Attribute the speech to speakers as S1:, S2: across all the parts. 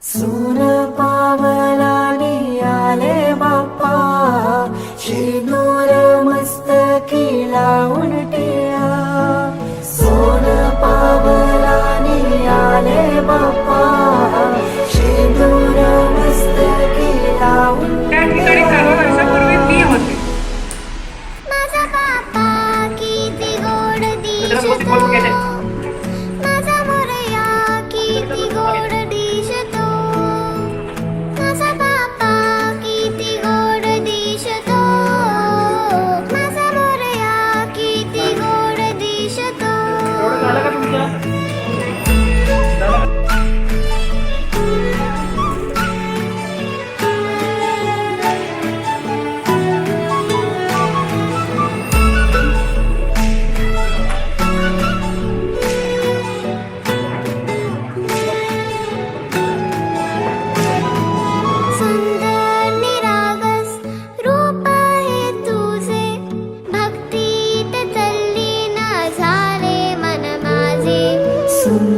S1: すれば soon.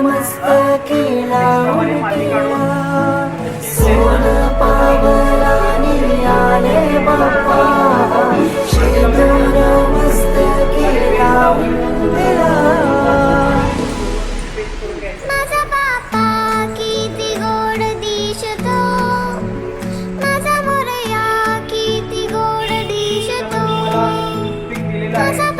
S2: माझा बापा किती गोड दिसतो. माझा मोरया किती गोड दिसतो. माझा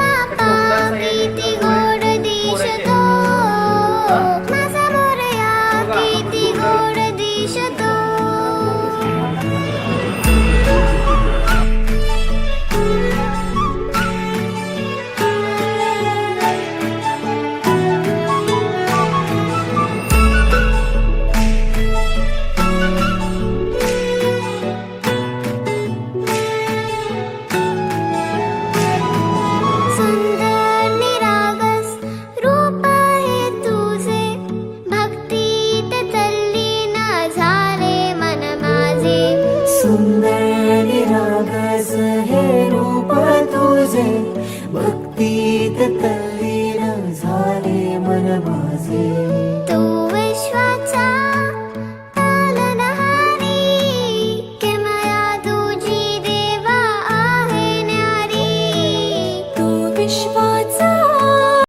S3: magtitatagal